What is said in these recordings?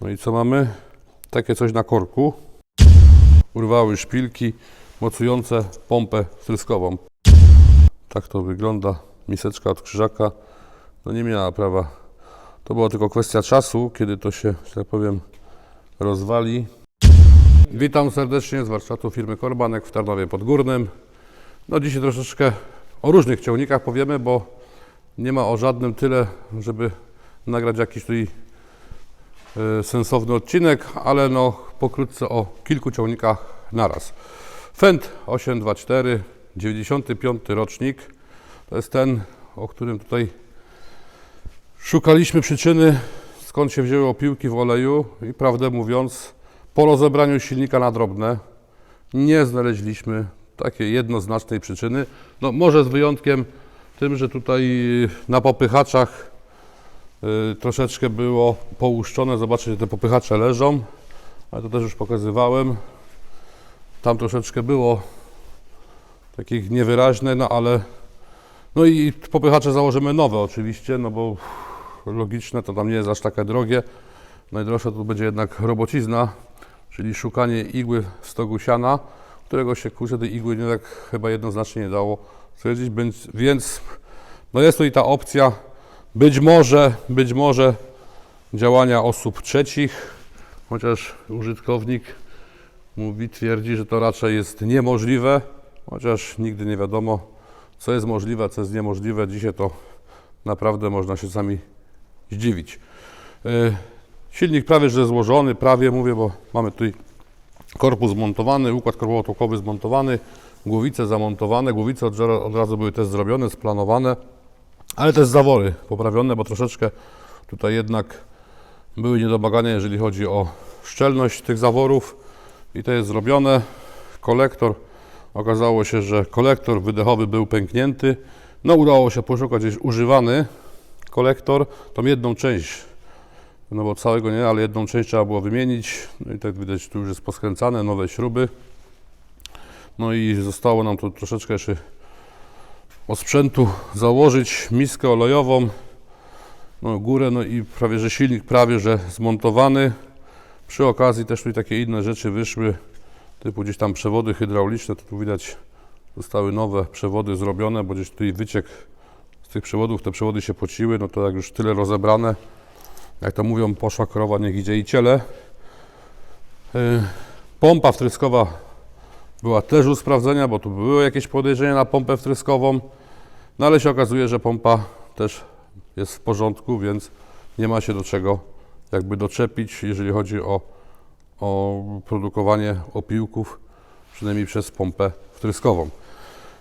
No i co mamy? Takie coś na korku. Urwały szpilki mocujące pompę tryskową. Tak to wygląda. Miseczka od krzyżaka. No nie miała prawa. To była tylko kwestia czasu, kiedy to się, że tak powiem, rozwali. Witam serdecznie z warsztatu firmy Korbanek w Tarnowie Podgórnym. No dzisiaj troszeczkę o różnych ciągnikach powiemy, bo nie ma o żadnym tyle, żeby nagrać jakiś tutaj sensowny odcinek, ale no pokrótce o kilku ciągnikach naraz. Fendt 824, 95 rocznik. To jest ten, o którym tutaj szukaliśmy przyczyny, skąd się wzięły opiłki w oleju i prawdę mówiąc, po rozebraniu silnika na drobne nie znaleźliśmy takiej jednoznacznej przyczyny. No może z wyjątkiem tym, że tutaj na popychaczach y, troszeczkę było połuszczone. Zobaczcie, te popychacze leżą, ale to też już pokazywałem. Tam troszeczkę było takich niewyraźne, no ale no i popychacze założymy nowe oczywiście, no bo logiczne, to tam nie jest aż takie drogie. Najdroższa to będzie jednak robocizna, czyli szukanie igły w stogu siana, którego się kurczę tej igły nie tak chyba jednoznacznie nie dało stwierdzić, więc, no jest to i ta opcja być może, być może działania osób trzecich, chociaż użytkownik mówi, twierdzi, że to raczej jest niemożliwe, chociaż nigdy nie wiadomo, co jest możliwe, co jest niemożliwe. Dzisiaj to naprawdę można się sami zdziwić. Yy, Silnik prawie że złożony, prawie mówię, bo mamy tutaj korpus zmontowany, układ korpowo-tłokowy zmontowany, głowice zamontowane, głowice od, od razu były też zrobione, splanowane, ale też zawory poprawione, bo troszeczkę tutaj jednak były niedomagania, jeżeli chodzi o szczelność tych zaworów i to jest zrobione. Kolektor, okazało się, że kolektor wydechowy był pęknięty, no udało się poszukać gdzieś używany kolektor, tą jedną część no bo całego nie, ale jedną część trzeba było wymienić. No i tak widać, tu już jest poskręcane, nowe śruby. No i zostało nam tu troszeczkę jeszcze osprzętu założyć, miskę olejową, no górę, no i prawie, że silnik prawie, że zmontowany. Przy okazji też tutaj takie inne rzeczy wyszły, typu gdzieś tam przewody hydrauliczne, tu widać zostały nowe przewody zrobione, bo gdzieś tutaj wyciek z tych przewodów, te przewody się pociły, no to jak już tyle rozebrane, jak to mówią, poszła krowa, niech idzie i ciele. Yy, Pompa wtryskowa była też u sprawdzenia, bo tu były jakieś podejrzenia na pompę wtryskową, no ale się okazuje, że pompa też jest w porządku, więc nie ma się do czego jakby doczepić, jeżeli chodzi o, o produkowanie opiłków, przynajmniej przez pompę wtryskową.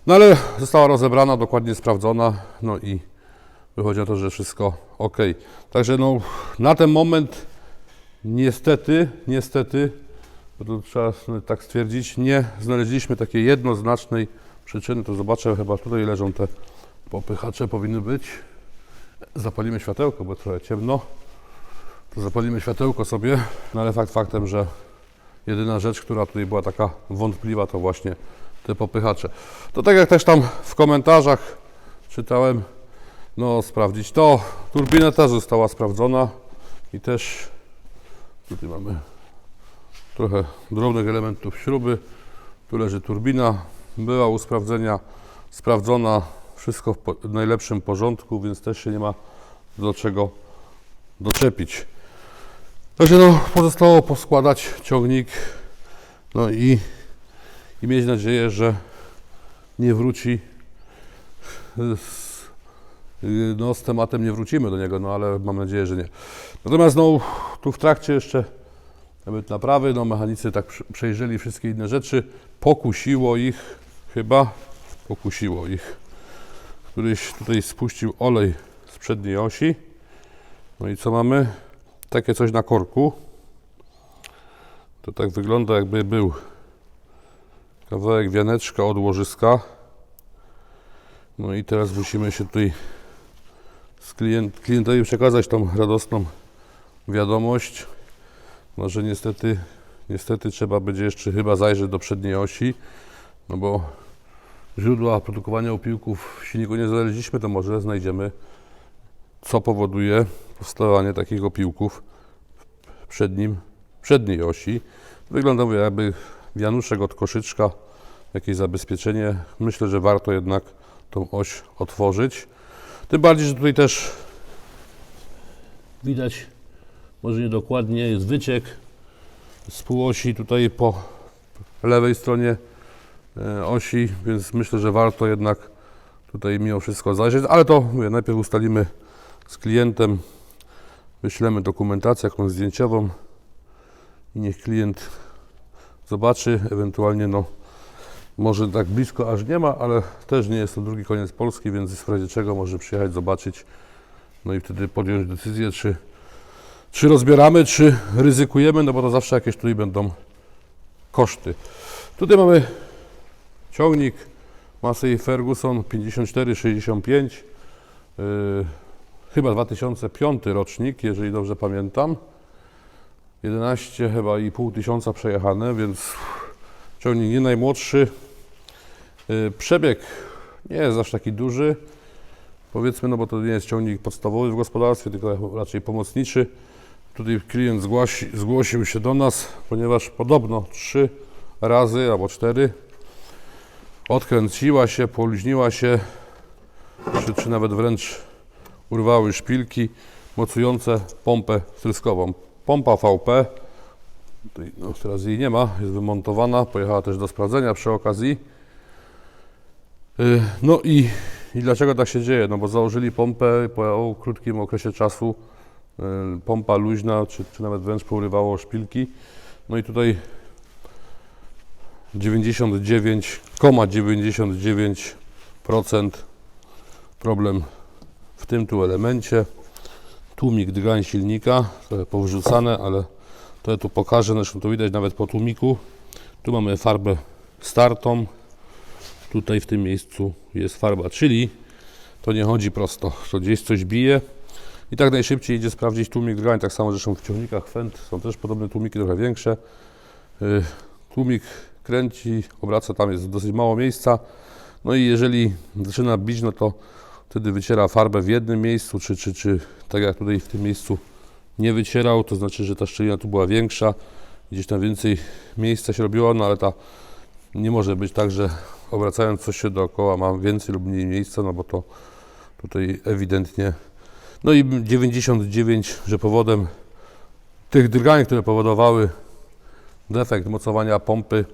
No ale została rozebrana, dokładnie sprawdzona, no i wychodzi na to, że wszystko ok. Także no, na ten moment niestety, niestety, bo to trzeba tak stwierdzić, nie znaleźliśmy takiej jednoznacznej przyczyny. To zobaczę, chyba tutaj leżą te popychacze, powinny być. Zapalimy światełko, bo trochę ciemno. To zapalimy światełko sobie, no ale fakt faktem, że jedyna rzecz, która tutaj była taka wątpliwa, to właśnie te popychacze. To tak jak też tam w komentarzach czytałem, no sprawdzić to. Turbina ta została sprawdzona i też tutaj mamy trochę drobnych elementów śruby. Tu leży turbina, była u sprawdzenia, sprawdzona, wszystko w najlepszym porządku, więc też się nie ma do czego doczepić. Także no, pozostało poskładać ciągnik, no i, i mieć nadzieję, że nie wróci z no, z tematem nie wrócimy do niego, no ale mam nadzieję, że nie. Natomiast no, tu w trakcie jeszcze naprawy, no mechanicy tak przejrzeli wszystkie inne rzeczy, pokusiło ich chyba, pokusiło ich. Któryś tutaj spuścił olej z przedniej osi. No i co mamy? Takie coś na korku. To tak wygląda jakby był kawałek wianeczka od łożyska. No i teraz musimy się tutaj z klient, klientowi przekazać tą radosną wiadomość, no, że niestety, niestety trzeba będzie jeszcze chyba zajrzeć do przedniej osi, no bo źródła produkowania opiłków w silniku nie znaleźliśmy, to może znajdziemy, co powoduje powstawanie takich opiłków przednim, przedniej osi. Wygląda jakby wianuszek od koszyczka, jakieś zabezpieczenie. Myślę, że warto jednak tą oś otworzyć. Tym bardziej, że tutaj też widać, może niedokładnie, jest wyciek z półosi tutaj po lewej stronie osi, więc myślę, że warto jednak tutaj mimo wszystko zajrzeć, ale to mówię, najpierw ustalimy z klientem, wyślemy dokumentację jakąś zdjęciową i niech klient zobaczy, ewentualnie no może tak blisko aż nie ma, ale też nie jest to drugi koniec Polski, więc w razie czego może przyjechać, zobaczyć, no i wtedy podjąć decyzję, czy, czy rozbieramy, czy ryzykujemy, no bo to zawsze jakieś tutaj będą koszty. Tutaj mamy ciągnik Massey Ferguson 5465, yy, chyba 2005 rocznik, jeżeli dobrze pamiętam. 11 chyba i pół tysiąca przejechane, więc ciągnik nie najmłodszy. Yy, Przebieg nie jest aż taki duży, powiedzmy, no bo to nie jest ciągnik podstawowy w gospodarstwie, tylko raczej pomocniczy. Tutaj klient zgłosił się do nas, ponieważ podobno trzy razy albo cztery odkręciła się, poluźniła się, czy, czy nawet wręcz urwały szpilki mocujące pompę wtryskową. Pompa VP, no, teraz jej nie ma, jest wymontowana, pojechała też do sprawdzenia przy okazji. Y, No i, i dlaczego tak się dzieje? No bo założyli pompę po krótkim okresie czasu, y, pompa luźna, czy, czy nawet wręcz pourywało szpilki. No i tutaj 99,99% problem w tym tu elemencie. Tłumik drgań silnika, trochę powrzucane, ale to ja tu pokażę, zresztą to widać nawet po tłumiku. Tu mamy farbę startą, tutaj w tym miejscu jest farba, czyli to nie chodzi prosto, to gdzieś coś bije i tak najszybciej idzie sprawdzić tłumik drgań, tak samo zresztą w ciągnikach Fendt są też podobne tłumiki, trochę większe. Y, Tłumik kręci, obraca, tam jest dosyć mało miejsca. No i jeżeli zaczyna bić, no to wtedy wyciera farbę w jednym miejscu, czy, czy, czy tak jak tutaj w tym miejscu nie wycierał, to znaczy, że ta szczelina tu była większa, gdzieś tam więcej miejsca się robiło, no ale ta nie może być tak, że obracając coś się dookoła mam więcej lub mniej miejsca, no bo to tutaj ewidentnie. No i 99, że powodem tych drgań, które powodowały defekt mocowania pompy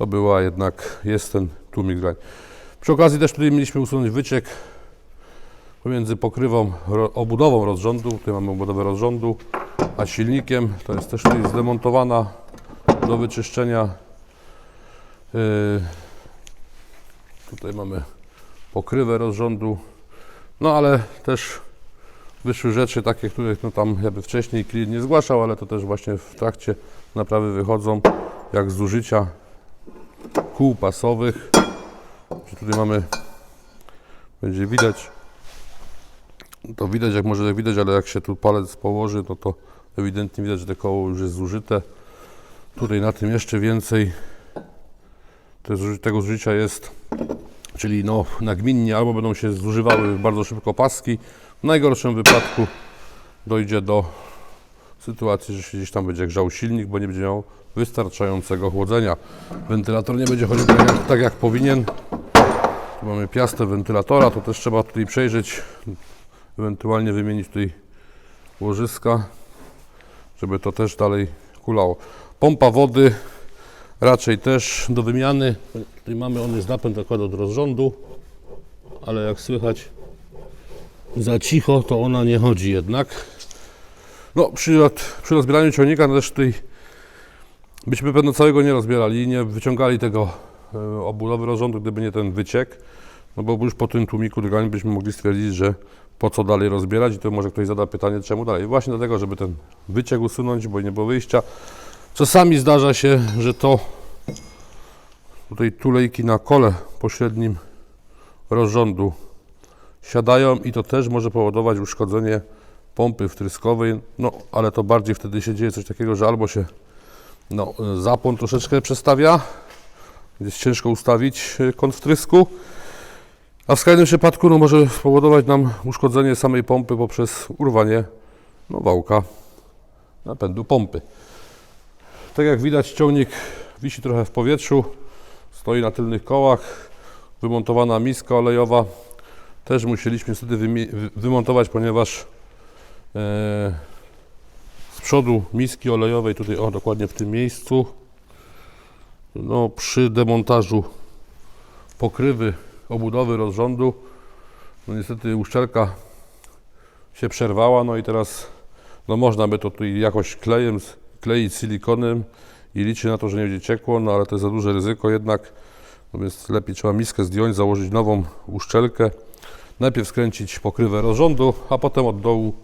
to była jednak, jest ten tłumik drgań. Przy okazji też tutaj mieliśmy usunąć wyciek pomiędzy pokrywą, obudową rozrządu, tutaj mamy obudowę rozrządu, a silnikiem, to jest też tutaj zdemontowana do wyczyszczenia. Yy, tutaj mamy pokrywę rozrządu, no ale też wyszły rzeczy takie, których no tam jakby wcześniej klient nie zgłaszał, ale to też właśnie w trakcie naprawy wychodzą, jak zużycia kół pasowych. Tutaj mamy, będzie widać, to widać, jak może widać, ale jak się tu palec położy, no to ewidentnie widać, że te koło już jest zużyte. Tutaj na tym jeszcze więcej tego zużycia jest, czyli no nagminnie albo będą się zużywały bardzo szybko paski, w najgorszym wypadku dojdzie do sytuacji, że się gdzieś tam będzie grzał silnik, bo nie będzie miał wystarczającego chłodzenia. Wentylator nie będzie chodził tak jak, tak jak powinien. Tu mamy piastę wentylatora, to też trzeba tutaj przejrzeć, ewentualnie wymienić tutaj łożyska, żeby to też dalej kulało. Pompa wody raczej też do wymiany. Tutaj mamy, on jest napęd akurat od rozrządu, ale jak słychać za cicho, to ona nie chodzi jednak. No, przy, przy rozbieraniu ciągnika no też tutaj byśmy pewno całego nie rozbierali, nie wyciągali tego e, obudowy rozrządu, gdyby nie ten wyciek. No bo już po tym tłumiku drgań byśmy mogli stwierdzić, że po co dalej rozbierać i to może ktoś zada pytanie, czemu dalej. Właśnie dlatego, żeby ten wyciek usunąć, bo nie było wyjścia. Czasami zdarza się, że to tutaj tulejki na kole pośrednim rozrządu siadają i to też może powodować uszkodzenie pompy wtryskowej, no ale to bardziej wtedy się dzieje coś takiego, że albo się no, zapłon troszeczkę przestawia, jest ciężko ustawić y, kąt wtrysku, a w skrajnym przypadku no, może spowodować nam uszkodzenie samej pompy poprzez urwanie no, wałka napędu pompy. Tak jak widać ciągnik wisi trochę w powietrzu, stoi na tylnych kołach, wymontowana miska olejowa. Też musieliśmy wy- wymontować, ponieważ z przodu miski olejowej, tutaj o dokładnie w tym miejscu, no przy demontażu pokrywy obudowy rozrządu, no niestety uszczelka się przerwała, no i teraz no można by to tutaj jakoś klejem, kleić silikonem i liczyć na to, że nie będzie ciekło, no ale to jest za duże ryzyko jednak, no więc lepiej trzeba miskę zdjąć, założyć nową uszczelkę, najpierw skręcić pokrywę rozrządu, a potem od dołu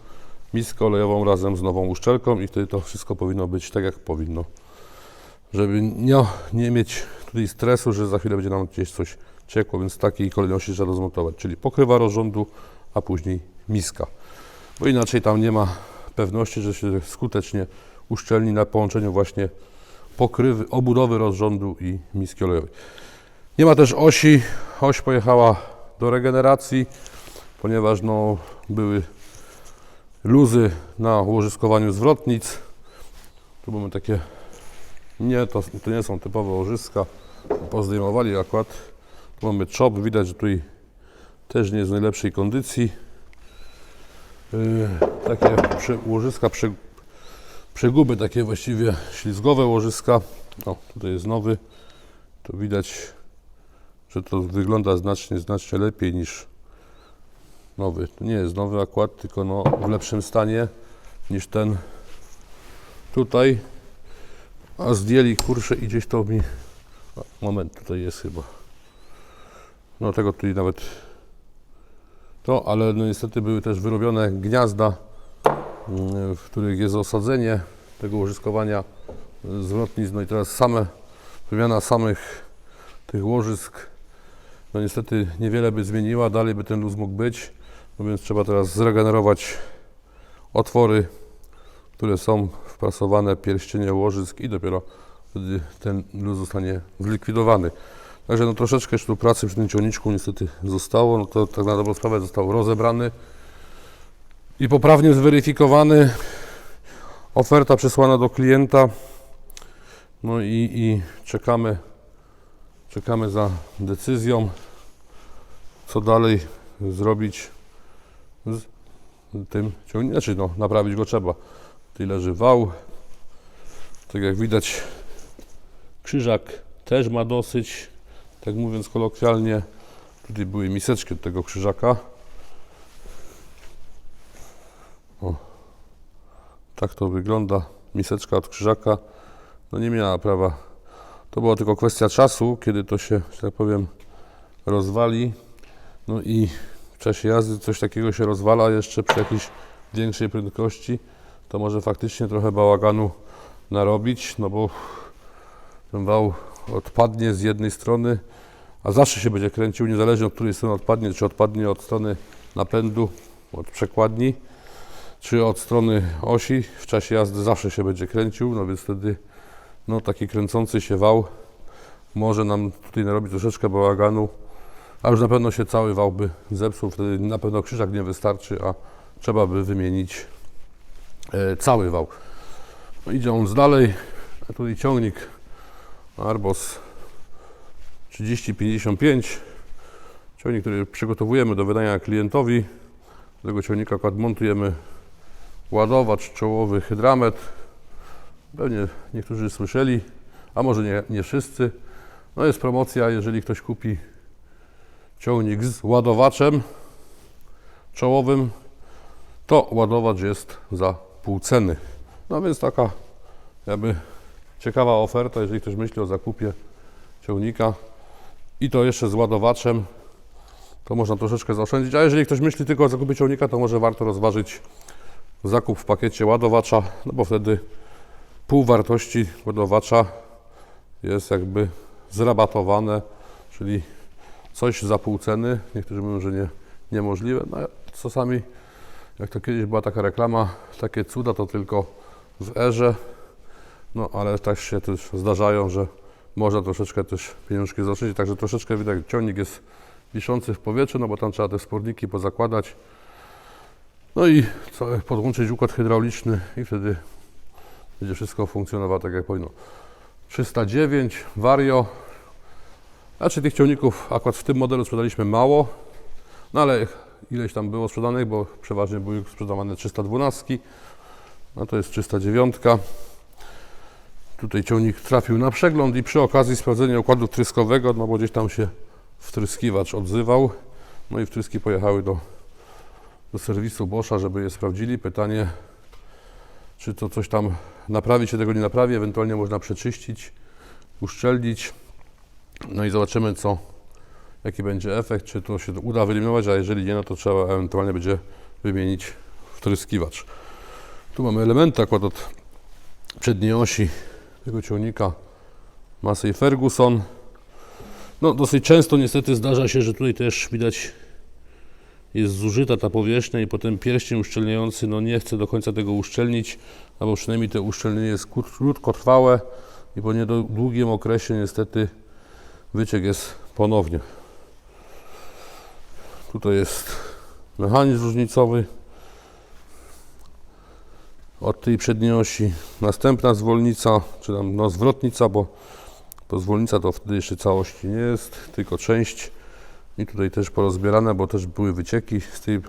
miskę olejową razem z nową uszczelką i wtedy to wszystko powinno być tak jak powinno. Żeby nie, nie mieć tutaj stresu, że za chwilę będzie nam gdzieś coś ciekło, więc takiej kolejności trzeba to zmontować, czyli pokrywa rozrządu, a później miska. Bo inaczej tam nie ma pewności, że się skutecznie uszczelni na połączeniu właśnie pokrywy, obudowy rozrządu i miski olejowej. Nie ma też osi. Oś pojechała do regeneracji, ponieważ no, były luzy na łożyskowaniu zwrotnic. Tu mamy takie, nie, to, to nie są typowe łożyska, pozdejmowali akurat. Tu mamy czop, widać, że tutaj też nie jest w najlepszej kondycji. Yy, takie prze, łożyska, prze, przeguby, takie właściwie ślizgowe łożyska. O, tutaj jest nowy. Tu widać, że to wygląda znacznie, znacznie lepiej niż nowy. To nie jest nowy akurat, tylko no w lepszym stanie niż ten tutaj. A zdjęli kurczę i gdzieś to mi... Moment, tutaj jest chyba. No tego tutaj nawet to, ale no niestety były też wyrobione gniazda, mm, w których jest osadzenie tego łożyskowania y, zwrotnic. No i teraz same, wymiana samych tych łożysk, no niestety niewiele by zmieniła, dalej by ten luz mógł być, no więc trzeba teraz zregenerować otwory, które są wprasowane, pierścienie łożysk i dopiero wtedy ten luz zostanie zlikwidowany. Także no troszeczkę jeszcze tu pracy przy tym ciągniczku niestety zostało, no to tak na dobrą sprawę został rozebrany i poprawnie zweryfikowany. Oferta przesłana do klienta. No i, i czekamy, czekamy za decyzją, co dalej zrobić z tym ciągnikiem. Znaczy no, naprawić go trzeba. Tutaj leży wał. Tak jak widać, krzyżak też ma dosyć tak mówiąc kolokwialnie, tutaj były miseczki od tego krzyżaka. O, tak to wygląda. Miseczka od krzyżaka. No nie miała prawa. To była tylko kwestia czasu, kiedy to się, że tak powiem, rozwali. No i czasie jazdy coś takiego się rozwala jeszcze przy jakiejś większej prędkości. To może faktycznie trochę bałaganu narobić, no bo ten wał odpadnie z jednej strony, a zawsze się będzie kręcił, niezależnie od której strony odpadnie, czy odpadnie od strony napędu, od przekładni, czy od strony osi, w czasie jazdy zawsze się będzie kręcił, no więc wtedy no, taki kręcący się wał może nam tutaj narobić troszeczkę bałaganu, a już na pewno się cały wał by zepsuł, wtedy na pewno krzyżak nie wystarczy, a trzeba by wymienić e, cały wał. No, idąc dalej, a tutaj ciągnik Arbos 3055. Ciągnik, który przygotowujemy do wydania klientowi. Do tego ciągnika akurat montujemy ładowacz czołowy hydramet. Pewnie niektórzy słyszeli, a może nie, nie wszyscy. No jest promocja, jeżeli ktoś kupi ciągnik z ładowaczem czołowym, to ładowacz jest za pół ceny. No więc taka jakby ciekawa oferta, jeżeli ktoś myśli o zakupie ciągnika i to jeszcze z ładowaczem, to można troszeczkę zaoszczędzić. A jeżeli ktoś myśli tylko o zakupie ciągnika, to może warto rozważyć zakup w pakiecie ładowacza, no bo wtedy pół wartości ładowacza jest jakby zrabatowane, czyli coś za pół ceny. Niektórzy mówią, że nie, niemożliwe. No, czasami, jak to kiedyś była taka reklama, takie cuda to tylko w erze. No ale tak się też zdarzają, że można troszeczkę też pieniążki zaoszczędzić, także troszeczkę widać, ciągnik jest wiszący w powietrzu, no bo tam trzeba te sporniki pozakładać. No i podłączyć układ hydrauliczny i wtedy będzie wszystko funkcjonowało tak jak powinno. 309 Vario. Znaczy tych ciągników akurat w tym modelu sprzedaliśmy mało, no ale ileś tam było sprzedanych, bo przeważnie były sprzedawane 312. No to jest 309. Tutaj ciągnik trafił na przegląd i przy okazji sprawdzenia układu tryskowego, no bo gdzieś tam się wtryskiwacz odzywał. No i wtryski pojechały do, do serwisu Boscha, żeby je sprawdzili. Pytanie, czy to coś tam naprawi, czy tego nie naprawi, ewentualnie można przeczyścić, uszczelnić. No i zobaczymy, co, jaki będzie efekt, czy to się uda wyeliminować, a jeżeli nie, no to trzeba ewentualnie będzie wymienić wtryskiwacz. Tu mamy elementy akurat od przedniej osi tego ciągnika Massey Ferguson. No dosyć często niestety zdarza się, że tutaj też widać jest zużyta ta powierzchnia i potem pierścień uszczelniający no nie chce do końca tego uszczelnić, albo przynajmniej to uszczelnienie jest krót- krótkotrwałe i po niedługim okresie niestety wyciek jest ponownie. Tutaj jest mechanizm różnicowy od tej przedniej osi. Następna zwolnica, czy tam no zwrotnica, bo to zwolnica to wtedy jeszcze całości nie jest, tylko część. I tutaj też porozbierane, bo też były wycieki z tej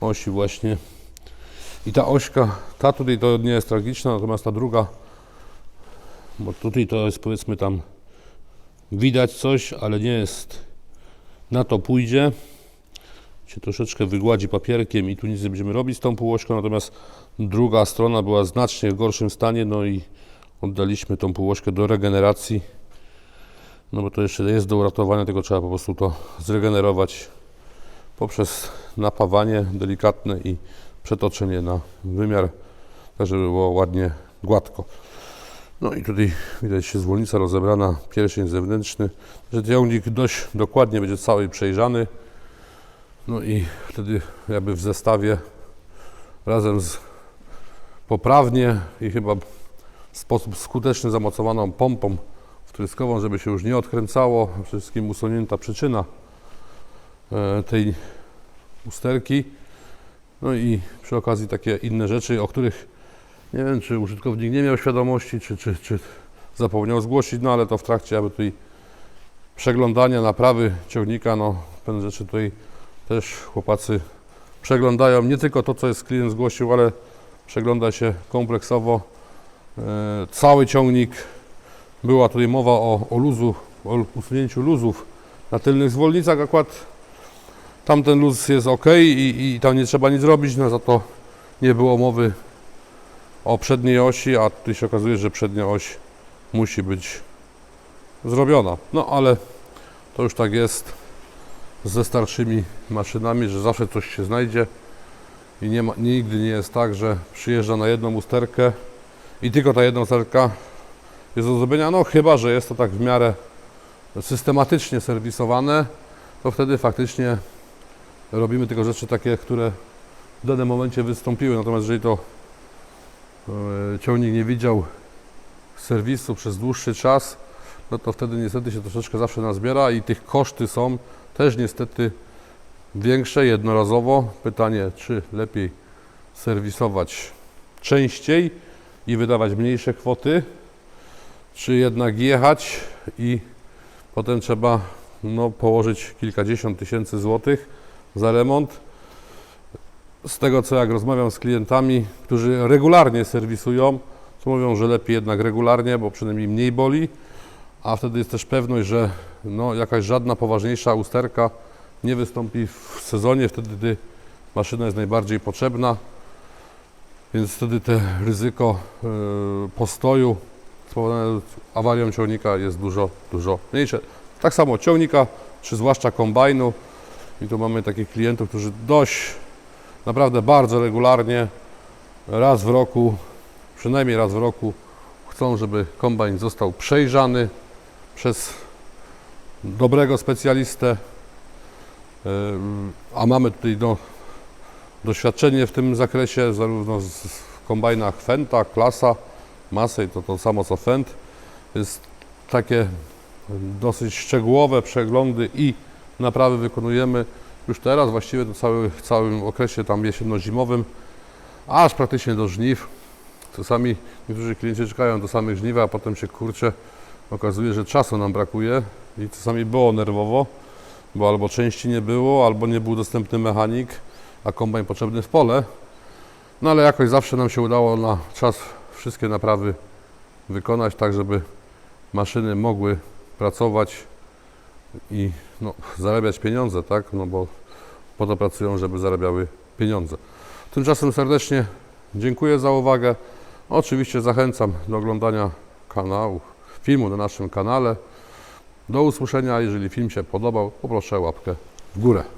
osi właśnie. I ta ośka, ta tutaj to nie jest tragiczna, natomiast ta druga, bo tutaj to jest powiedzmy tam widać coś, ale nie jest, na to pójdzie. Się troszeczkę wygładzi papierkiem i tu nic nie będziemy robić z tą półośką, natomiast druga strona była znacznie w gorszym stanie, no i oddaliśmy tą półośkę do regeneracji. No bo to jeszcze jest do uratowania, tylko trzeba po prostu to zregenerować poprzez napawanie delikatne i przetoczenie na wymiar, tak żeby było ładnie gładko. No i tutaj widać się zwolnica rozebrana, pierścień zewnętrzny, że ciągnik dość dokładnie będzie cały przejrzany. No i wtedy jakby w zestawie razem z poprawnie i chyba w sposób skuteczny zamocowaną pompą wtryskową, żeby się już nie odkręcało. Przede wszystkim usunięta przyczyna e, tej usterki. No i przy okazji takie inne rzeczy, o których nie wiem, czy użytkownik nie miał świadomości, czy, czy, czy zapomniał zgłosić, no ale to w trakcie aby tutaj przeglądania, naprawy ciągnika, no pewne rzeczy tutaj też chłopacy przeglądają. Nie tylko to, co jest klient zgłosił, ale przegląda się kompleksowo e, cały ciągnik. Była tutaj mowa o, o luzu, o usunięciu luzów na tylnych zwolnicach. Akurat tamten luz jest ok i, i tam nie trzeba nic robić, no za to nie było mowy o przedniej osi, a tutaj się okazuje, że przednia oś musi być zrobiona. No ale to już tak jest ze starszymi maszynami, że zawsze coś się znajdzie i nie ma, nigdy nie jest tak, że przyjeżdża na jedną usterkę i tylko ta jedna usterka jest do zrobienia, no chyba, że jest to tak w miarę systematycznie serwisowane, to wtedy faktycznie robimy tylko rzeczy takie, które w danym momencie wystąpiły, natomiast jeżeli to ciągnik nie widział serwisu przez dłuższy czas, no to wtedy niestety się troszeczkę zawsze nazbiera i tych koszty są też niestety większe jednorazowo. Pytanie, czy lepiej serwisować częściej i wydawać mniejsze kwoty, czy jednak jechać i potem trzeba no, położyć kilkadziesiąt tysięcy złotych za remont. Z tego co jak rozmawiam z klientami, którzy regularnie serwisują, to mówią, że lepiej jednak regularnie, bo przynajmniej mniej boli, a wtedy jest też pewność, że no, jakaś żadna poważniejsza usterka nie wystąpi w sezonie, wtedy gdy maszyna jest najbardziej potrzebna, więc wtedy te ryzyko e, postoju spowodowane awarią ciągnika jest dużo, dużo mniejsze. Tak samo ciągnika, czy zwłaszcza kombajnu. I tu mamy takich klientów, którzy dość, naprawdę bardzo regularnie, raz w roku, przynajmniej raz w roku, chcą, żeby kombajn został przejrzany przez dobrego specjalistę, Yy, a mamy tutaj do, doświadczenie w tym zakresie, zarówno z- kombajnach Fenta, Klasa, Massey, to to samo co Fent. Jest takie dosyć szczegółowe przeglądy i naprawy wykonujemy już teraz, właściwie to cały, w całym okresie tam jesienno-zimowym, aż praktycznie do żniw. Czasami niektórzy klienci czekają do samych żniwa, a potem się kurczę okazuje, że czasu nam brakuje i czasami było nerwowo, bo albo części nie było, albo nie był dostępny mechanik, a kombajn potrzebny w pole. No ale jakoś zawsze nam się udało na czas wszystkie naprawy wykonać, tak żeby maszyny mogły pracować i no, zarabiać pieniądze, tak? No bo po to pracują, żeby zarabiały pieniądze. Tymczasem serdecznie dziękuję za uwagę. Oczywiście zachęcam do oglądania kanału, filmu na naszym kanale. Do usłyszenia, jeżeli film się podobał, poproszę łapkę w górę.